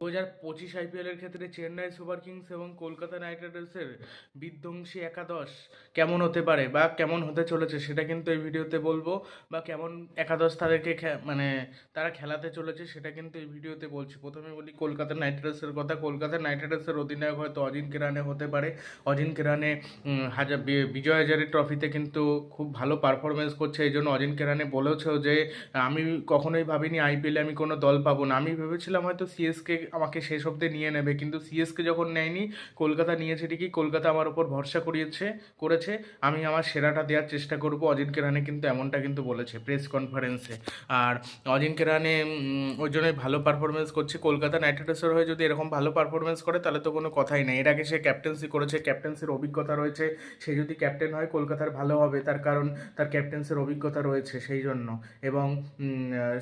দু হাজার পঁচিশ আইপিএলের ক্ষেত্রে চেন্নাই সুপার কিংস এবং কলকাতা নাইট রাইডার্সের বিধ্বংসী একাদশ কেমন হতে পারে বা কেমন হতে চলেছে সেটা কিন্তু এই ভিডিওতে বলব বা কেমন একাদশ তাদেরকে মানে তারা খেলাতে চলেছে সেটা কিন্তু এই ভিডিওতে বলছি। প্রথমে বলি কলকাতা নাইট রাইডার্সের কথা। কলকাতা নাইট রাইডার্সের অধিনায়ক হয়তো অজিন কেরানে হতে পারে। অজিন কেরানে হাজার বিজয় হাজারের ট্রফিতে কিন্তু খুব ভালো পারফরমেন্স করছে। এই জন্য অজিন কেরানে বলেছেও যে, আমি কখনোই ভাবিনি আইপিএলে আমি কোনো দল পাবো না। আমি ভেবেছিলাম হয়তো সিএসকে আমাকে শেষ অব্দি নিয়ে নেবে। কিন্তু সিএসকে যখন নেয়নি, কলকাতা নিয়েছে ঠিকই, কলকাতা আমার উপর ভরসা করিয়েছে, করেছে। আমি আমার সেরাটা দেওয়ার চেষ্টা করব। অজিন কেরানে কিন্তু এমনটা কিন্তু বলেছে প্রেস কনফারেন্সে আর অজিন কেরানে ওই জন্যই ভালো পারফরমেন্স করছে। কলকাতা নাইট রাইডার্সের হয়ে যদি এরকম ভালো পারফরমেন্স করে, তাহলে তো কোনো কথাই নেই। এর আগে সে ক্যাপ্টেন্সি করেছে ক্যাপ্টেন্সির অভিজ্ঞতা রয়েছে। সে যদি ক্যাপ্টেন হয়, কলকাতার ভালো হবে। তার কারণ তার ক্যাপ্টেন্সির অভিজ্ঞতা রয়েছে সেই জন্য। এবং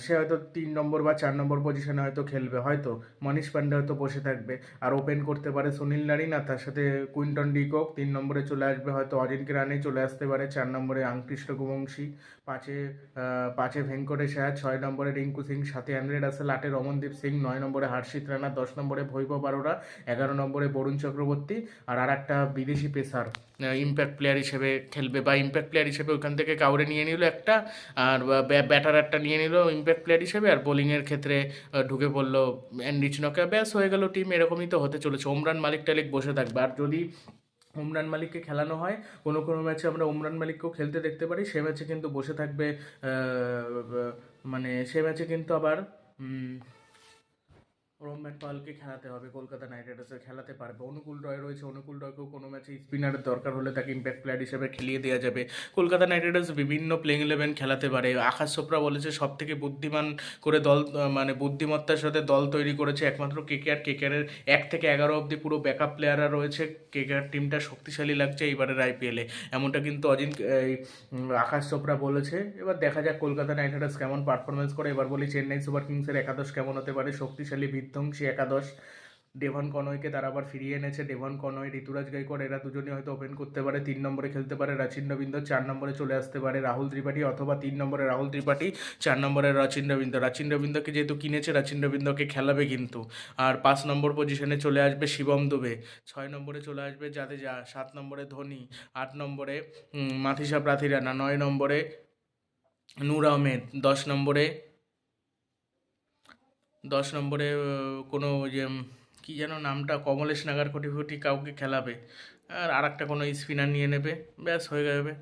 সে হয়তো তিন নম্বর বা চার নম্বর পজিশনে হয়তো খেলবে। হয়তো মনীষ পান্ডে হয়তো বসে থাকবে। আর ওপেন করতে পারে সুনীল নারিন, আর তার সাথে কুইন্টন ডিকক তিন নম্বরে চলে আসবে হয়তো অজিন রানে চলে আসতে পারে চার নম্বরে আংকৃষ্ণ গুবংশী পাঁচে পাঁচে ভেঙ্কটেশ ছয় নম্বরে রিঙ্কু সিং সাথে অ্যান্ড্রে রাসেল, আটে রমনদীপ সিং, নয় নম্বরে হর্ষিত রানা, দশ নম্বরে ভৈবব আরোরা, এগারো নম্বরে বরুণ চক্রবর্তী, আর আর একটা বিদেশি পেসার ইম্প্যাক্ট প্লেয়ার হিসেবে খেলবে বা ইম্প্যাক্ট প্লেয়ার হিসেবে ওখান থেকে কাউরে নিয়ে নিল একটা, আর ব্যাটার একটা নিয়ে নিল ইম্প্যাক্ট প্লেয়ার হিসেবে, আর বোলিংয়ের ক্ষেত্রে ঢুকে পড়ল অ্যান্ডিচ নকা, ব্যাস হয়ে গেল টিম এরকমই তো হতে চলেছে। ওমরান মালিক টালিক বসে থাকবে। আর যদি ওমরান মালিককে খেলানো হয়, কোনো কোনো ম্যাচে আমরা ওমরান মালিককেও খেলতে দেখতে পারি। সে ম্যাচে কিন্তু বসে থাকবে মানে সে ম্যাচে কিন্তু আবার উম, রোমম্যান পালকে খেলাতে হবে কলকাতা নাইট রাইডার্সের খেলাতে পারবে। অনুকূল রয় রয়েছে অনুকূল রয়কেও কোনো ম্যাচে স্পিনারের দরকার হলে তাকে ইম্প্যাক্ট প্লেয়ার হিসেবে খেলিয়ে দেওয়া যাবে। কলকাতা নাইট রাইডার্স বিভিন্ন প্লেইং ইলেভেন খেলাতে পারে। আকাশ চোপড়া বলেছে সব থেকে বুদ্ধিমান করে দল মানে বুদ্ধিমত্তার সাথে দল তৈরি করেছে একমাত্র কেকেআর কেকেআরের এক থেকে এগারো অবধি পুরো ব্যাকআপ প্লেয়াররা রয়েছে। কেকেআর টিমটা শক্তিশালী লাগছে এইবারের আইপিএলে এমনটা কিন্তু অজিন এই আকাশ চোপড়া বলেছে। এবার দেখা যাক কলকাতা নাইট রাইডার্স কেমন পারফরমেন্স করে। এবার বলি চেন্নাই সুপার কিংসের একাদশ কেমন হতে পারে? শক্তিশালী বিধ্বংসী একাদশ। ডেভন কনয়কে তারা আবার ফিরিয়ে এনেছে। ডেভন কনয়, ঋতুরাজ গাইকোয়াড় এরা দুজনই হয়তো ওপেন করতে পারে। তিন নম্বরে খেলতে পারে রাচিন রবীন্দ্র, চার নম্বরে চলে আসতে পারে রাহুল ত্রিপাঠী, অথবা তিন নম্বরে রাহুল ত্রিপাঠী, চার নম্বরে রাচিন রবীন্দ্র। রাচিন রবীন্দ্রকে যেহেতু কিনেছে, রাচিন রবীন্দ্রকে খেলাবে কিন্তু। আর পাঁচ নম্বর পজিশনে চলে আসবে শিবম দুবে। ছয় নম্বরে চলে আসবে জাদেজা সাত নম্বরে ধোনি, আট নম্বরে মাথিসা প্রাথিরানা, নয় নম্বরে নূর আহমেদ, দশ নম্বরে দশ নম্বরে কোনো যে কী যেন নামটা, কমলেশ নাগার কোটি ফুটি কাউকে খেলাবে। আর আর একটা কোনো স্পিনার নিয়ে নেবে, ব্যাস হয়ে যাবে।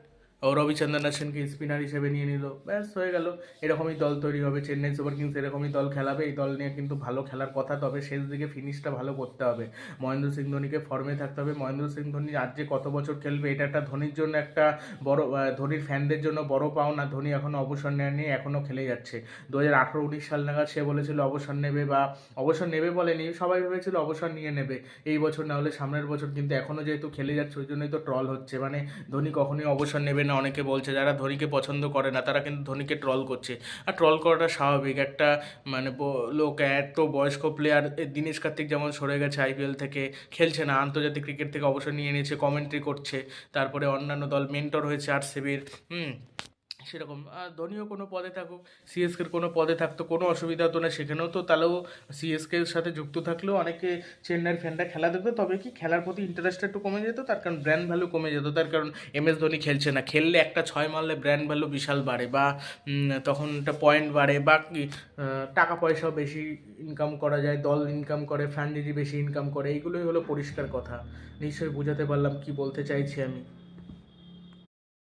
রবিচন্দ্রন আশ্বিনকে স্পিনার হিসেবে নিয়ে নিল ব্যাস, হয়ে গেল। এরকমই দল তৈরি হবে, চেন্নাই সুপার কিংস এরকমই দল খেলাবে। এই দল নিয়ে কিন্তু ভালো খেলার কথা, তবে শেষ দিকে ফিনিশটা ভালো করতে হবে। মহেন্দ্র সিং ধোনিকে ফর্মে থাকতে হবে। মহেন্দ্র সিং ধোনি আজ যে কত বছর খেলবে, এটা একটা ধোনির জন্য একটা বড় ধোনির ফ্যানদের জন্য বড় পাওনা। ধোনি এখনও অবসর নেয়নি এখনও খেলে যাচ্ছে। দু হাজার আঠেরো, উনিশ সাল নাগাদ সে বলেছিল, অবসর নেবে বা অবসর নেবে বলেনি। সবাই ভেবেছিল, অবসর নিয়ে নেবে। এই বছর না হলে সামনের বছর কিন্তু এখনও যেহেতু খেলে যাচ্ছে, ওই জন্যই তো ট্রল হচ্ছে। মানে ধোনি কখনোই অবসর নেবে না। অনেকে বলছে যারা ধোনিকে পছন্দ করে না, তারা কিন্তু ধোনিকে ট্রল করছে। আর ট্রল করাটা স্বাভাবিক। একটা মানে লোক এত বয়স্ক প্লেয়ার দিনেশ কার্তিক যেমন সরে গেছে আইপিএল থেকে, খেলছে না, আন্তর্জাতিক ক্রিকেট থেকে অবসর নিয়ে নিয়েছে কমেন্ট্রি করছে, তারপরে অন্যান্য দল মেন্টর হয়েছে আর সিবির হুম? সেরকম। ধোনিও কোনো পদে থাকুক সিএসকের কোনো পদে থাকতো কোনো অসুবিধা হতো না। সেখানেও তো তাহলেও সিএসকের সাথে যুক্ত থাকলেও অনেকে চেন্নাইয়ের ফ্যানরা খেলা দেখতো তবে কি খেলার প্রতি ইন্টারেস্টটা একটু কমে যেত? তার কারণ ব্র্যান্ড ভ্যালু কমে যেত। তার কারণ এম এস ধোনি খেলছে না। খেললে একটা ছয় মারলে ব্র্যান্ড ভ্যালু বিশাল বাড়ে বা তখন একটা পয়েন্ট বাড়ে বা টাকা পয়সাও বেশি ইনকাম করা যায়, দল ইনকাম করে ফ্র্যাঞ্চাইজি বেশি ইনকাম করে। এইগুলোই হলো পরিষ্কার কথা। নিশ্চয়ই বুঝাতে পারলাম কি বলতে চাইছি আমি।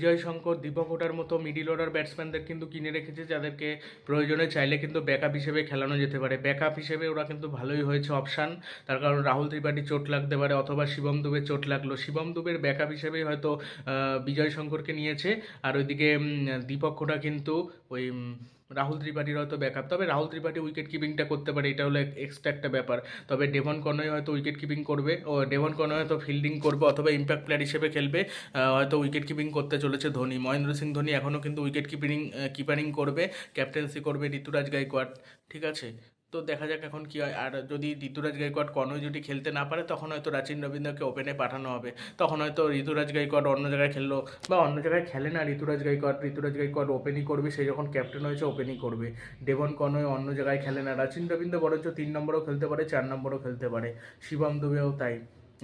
বিজয় শঙ্কর দীপক ওটার মতো মিডিল অর্ডার ব্যাটসম্যানদের কিন্তু কিনে রেখেছে, যাদেরকে প্রয়োজনে চাইলে কিন্তু ব্যাকআপ হিসেবে খেলানো যেতে পারে। ব্যাকআপ হিসেবে ওরা কিন্তু ভালোই হয়েছে অপশান তার কারণ রাহুল ত্রিপাঠী চোট লাগতে পারে অথবা শিবম দুবে চোট লাগল। শিবম দুবের ব্যাকআপ হিসেবে হয়তো বিজয় শঙ্করকে নিয়েছে। আর ওইদিকে দীপক কিন্তু ওই রাহুল ত্রিপাঠীর হয়তো ব্যাকআপ তবে রাহুল ত্রিপাঠী উইকেট কিপিংটা করতে পারে, এটা হলো এক্সট্রা একটা ব্যাপার। তবে ডেভন কর্নয় হয়তো উইকেট কিপিং করবে, ও ডেভন কর্নয় হয়তো ফিল্ডিং করবে, অথবা ইম্প্যাক্ট প্লেয়ার হিসেবে খেলবে। হয়তো উইকেট কিপিং করতে চলেছে ধোনি। মহেন্দ্র সিং ধোনি এখনও কিন্তু উইকেট কিপিং কিপারিং করবে ক্যাপ্টেন্সি করবে ঋতুরাজ গাইকোয়াড়। ঠিক আছে? তো দেখা যাক এখন কি হয়। আর যদি ঋতুরাজ গাইকোয়াড কনই যদি খেলতে না পারে, তখন হয়তো রাচিন রবীন্দ্রকে ওপেনে পাঠানো হবে। তখন হয়তো ঋতুরাজ গাইকোয়াড অন্য জায়গায় খেললো, বা অন্য জায়গায় খেলে না ঋতুরাজ গাইকোয়াড। ঋতুরাজ গাইকোয়াড ওপেনই করবে, সে যখন ক্যাপ্টেন হয়েছে ওপেনই করবে। ডেভন কনয় অন্য জায়গায় খেলে না। রাচিন রবীন্দ্র বরঞ্চ তিন নম্বরও খেলতে পারে, চার নম্বরও খেলতে পারে। শিবম দুবেও তাই।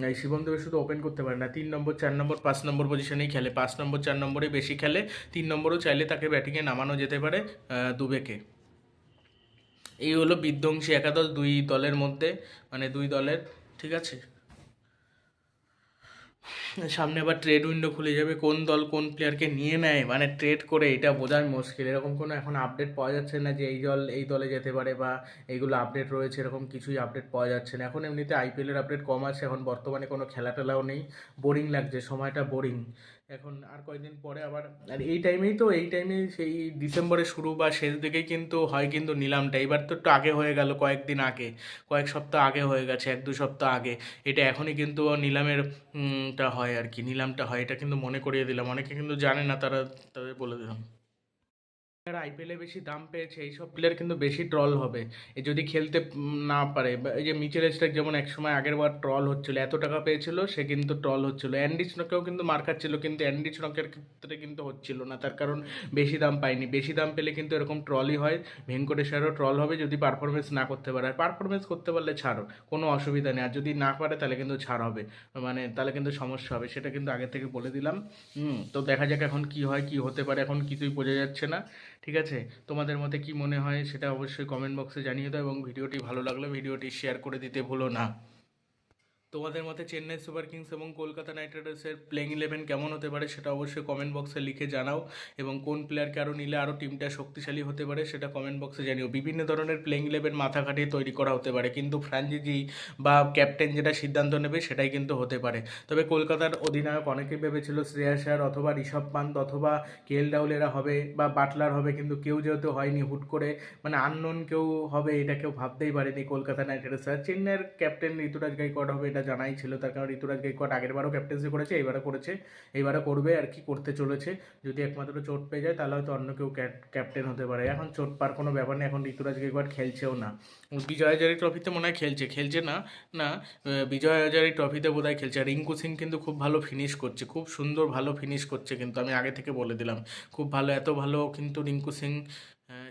এই শিবম দুবে শুধু ওপেন করতে পারে না, তিন নম্বর, চার নম্বর, পাঁচ নম্বর পজিশনেই খেলে। পাঁচ নম্বর, চার নম্বরে বেশি খেলে, তিন নম্বরও চাইলে তাকে ব্যাটিংয়ে নামানো যেতে পারে দুবেকে। এই হলো বিধ্বংসী একাদশ দুই দলের মধ্যে মানে দুই দলের, ঠিক আছে? সামনে আবার ট্রেড উইন্ডো খুলে যাবে, কোন দল কোন প্লেয়ারকে নিয়ে নেয় মানে ট্রেড করে এটা বোঝার মুশকিল। এরকম কোনো এখন আপডেট পাওয়া যাচ্ছে না যে এই দল, এই দলে যেতে পারে বা এইগুলো আপডেট রয়েছে, এরকম কিছুই আপডেট পাওয়া যাচ্ছে না। এখন এমনিতে আইপিএলের আপডেট কম আছে, এখন বর্তমানে কোনো খেলা টেলাও নেই। বোরিং লাগছে, সময়টা বোরিং এখন আর কয়েকদিন পরে আবার, আর এই টাইমেই তো, এই টাইমে সেই ডিসেম্বরের শুরু বা শেষ দিকেই কিন্তু হয় কিন্তু নিলামটা। এবার তো একটু আগে হয়ে গেল, কয়েকদিন আগে, কয়েক সপ্তাহ আগে হয়ে গেছে, এক দু সপ্তাহ আগে। এটা এখনই কিন্তু নিলামের টা হয় আর কি, নিলামটা হয়, এটা কিন্তু মনে করিয়ে দিলাম। অনেকে কিন্তু জানে না, তারা, তাদের বলে দিলাম। আইপিএলে বেশি দাম পেয়েছে এইসব প্লেয়ার কিন্তু বেশি ট্রল হবে। এ যদি খেলতে না পারে এই যে মিচেল স্টার্ক যেমন একসময় আগের বার ট্রল হচ্ছিল, এত টাকা পেয়েছিল, সে কিন্তু ট্রল হচ্ছিল। অ্যান্ডি স্নকেও কিন্তু মার খাচ্ছিল, কিন্তু অ্যান্ডি স্নকের ক্ষেত্রে কিন্তু হচ্ছিল না। তার কারণ বেশি দাম পায়নি। বেশি দাম পেলে কিন্তু এরকম ট্রলই হয়। ভেঙ্কটেশ্বরও ট্রল হবে যদি পারফরমেন্স না করতে পারে। আর পারফরমেন্স করতে পারলে ছাড়, কোনো অসুবিধা নেই। আর যদি না পারে, তাহলে কিন্তু ছাড় হবে। মানে তাহলে কিন্তু সমস্যা হবে। সেটা কিন্তু আগে থেকে বলে দিলাম। তো দেখা যাক এখন কি হয়, কি হতে পারে। এখন কিছুই বোঝা যাচ্ছে না। ঠিক আছে? তোমাদের মতে কি মনে হয়? সেটা অবশ্যই কমেন্ট বক্সে জানিয়ে দাও এবং ভিডিওটি ভালো লাগলে ভিডিওটি শেয়ার করে দিতে ভুলো না। তোমাদের মতে চেন্নাই সুপার কিংস এবং কলকাতা নাইট রাইডার্সের প্লেইং ইলেভেন কেমন হতে পারে সেটা অবশ্যই কমেন্ট বক্সে লিখে জানাও। এবং কোন প্লেয়ারকে আরও নিলে আরও টিমটা শক্তিশালী হতে পারে সেটা কমেন্ট বক্সে জানিও। বিভিন্ন ধরনের প্লেইং ইলেভেন মাথা খাটিয়ে তৈরি করা হতে পারে, কিন্তু ফ্রাঞ্চিজি বা ক্যাপ্টেন যেটা সিদ্ধান্ত নেবে সেটাই কিন্তু হতে পারে। তবে কলকাতার অধিনায়ক অনেকেই ভেবেছিল শ্রেয়াস আয়ার অথবা ঋষভ পান্ত অথবা কেএল রাহুল এরা হবে বা বাটলার হবে, কিন্তু কেউ যেহেতু হয়নি হুট করে মানে আননোন কেউ হবে এটা কেউ ভাবতেই পারেনি কলকাতা নাইট রাইডার্স আর চেন্নাইয়ের ক্যাপ্টেন ঋতুরাজ গাইকোয়াড হবে এটা জানাই ছিল। তার কারণ ঋতুরাজ গাইকোয়াড আগের বারও ক্যাপ্টেন্সি করেছে এবারও করেছে, এইবারও করবে আর কি করতে চলেছে। যদি একমাত্র চোট পেয়ে যায়, তাহলে হয়তো অন্য কেউ ক্যাপ্টেন হতে পারে। এখন চোট পার কোনো ব্যাপার নেই, এখন ঋতুরাজ গাইকোয়াড খেলছেও না। বিজয় হাজারি ট্রফিতে মনে হয় খেলছে খেলছে না না বিজয় হাজারি ট্রফিতে বোধহয় খেলছে। আর রিঙ্কু সিং কিন্তু খুব ভালো ফিনিশ করছে, খুব সুন্দর ভালো ফিনিশ করছে কিন্তু, আমি আগে থেকে বলে দিলাম। খুব ভালো, এত ভালো কিন্তু রিঙ্কু সিং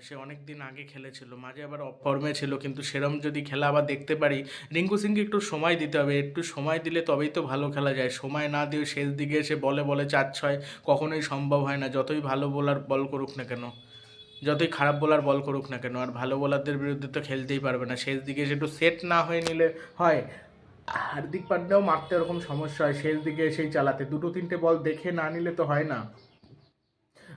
সে অনেক দিন আগে খেলেছিল, মাঝে আবার অফ ফর্মে ছিল, কিন্তু সেরম যদি খেলা আবার দেখতে পারি, রিঙ্কু সিংকে একটু সময় দিতে হবে, একটু সময় দিলে তবেই তো ভালো খেলা যায়, সময় না দিয়ে শেষ দিকে এসে বলে বলে চার ছয় কখনোই সম্ভব হয় না, যতই ভালো বোলার বল করুক না কেন, যতই খারাপ বোলার বল করুক না কেন, আর ভালো বোলারদের বিরুদ্ধে তো খেলতেই পারবে না, শেষ দিকে এসে একটু সেট না হয়ে নিলে হয়, হার্দিক পান্ডেও মারতে ওরকম সমস্যা হয়, শেষ দিকে এসেই চালাতে, দুটো তিনটে বল দেখে না নিলে তো হয় না।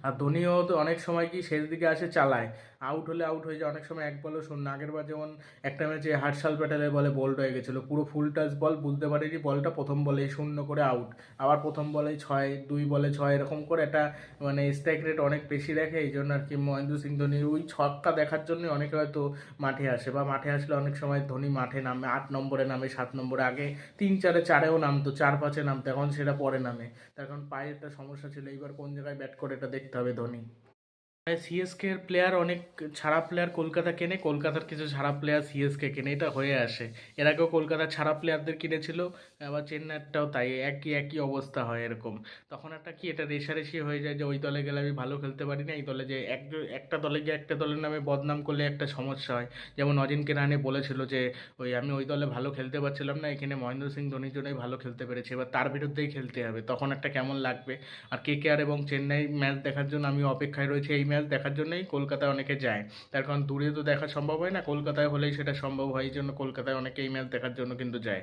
আর ধোনিও তো অনেক সময় কি শেষ দিকে আসে চালায়। আউট হলে আউট হয়ে যায়। অনেক সময় এক বলও শূন্য আগের বার যেমন একটা ম্যাচে হার্ষাল প্যাটেলের বলে বোল্ড হয়ে গেছিল। পুরো ফুল টাচ বল বুঝতে পারিনি বলটা প্রথম বলেই শূন্য করে আউট আবার প্রথম বলেই ছয়, দুই বলে ছয় এরকম করে একটা মানে স্ট্রাইক রেট অনেক বেশি রাখে এই জন্য আর কি মহেন্দ্র সিং ধোনির ওই ছক্কা দেখার জন্য অনেকে হয়তো মাঠে আসে বা মাঠে আসলে অনেক সময় ধোনি মাঠে নামে, আট নম্বরে নামে, সাত নম্বরে আগে তিন চারে চারেও নামতো, চার পাঁচে নামতো, এখন সেটা পরে নামে। তার কারণ পায়ে একটা সমস্যা ছিল। এইবার কোন জায়গায় ব্যাট করে এটা দেখতে হবে ধোনি সিএসকে এর প্লেয়ার অনেক ছাড়া প্লেয়ার কলকাতা কেনে, কলকাতার কিছু ছাড়া প্লেয়ার সিএসকে কেনে, এটা হয়ে আসে। এর আগেও কলকাতা ছাড়া প্লেয়ারদের কিনেছিল, আবার চেন্নাইয়েরটাও তাই, একই একই অবস্থা হয় এরকম। তখন একটা কি, এটা রেশারেশি হয়ে যায় যে ওই দলে গেলে আমি ভালো খেলতে পারি না, এই দলে যে এক, একটা দলে গিয়ে একটা দলের নামে বদনাম করলে একটা সমস্যা হয়। যেমন অজিনকে রানে বলেছিল যে, ওই, আমি ওই দলে ভালো খেলতে পারছিলাম না, এখানে মহেন্দ্র সিং ধোনির জন্যই ভালো খেলতে পেরেছি, এবার তার বিরুদ্ধেই খেলতে হবে। তখন একটা কেমন লাগবে। আর কে কে আর এবং চেন্নাই ম্যাচ দেখার জন্য আমি অপেক্ষায় রয়েছি, এই ম্যাচ দেখার জন্যই কলকাতায় অনেকে যায়। তার কারণ দূরে তো দেখা সম্ভব হয় না, কলকাতায় হলেই সেটা সম্ভব হয়, এই জন্য কলকাতায় অনেকে এই ম্যাচ দেখার জন্য কিন্তু যায়।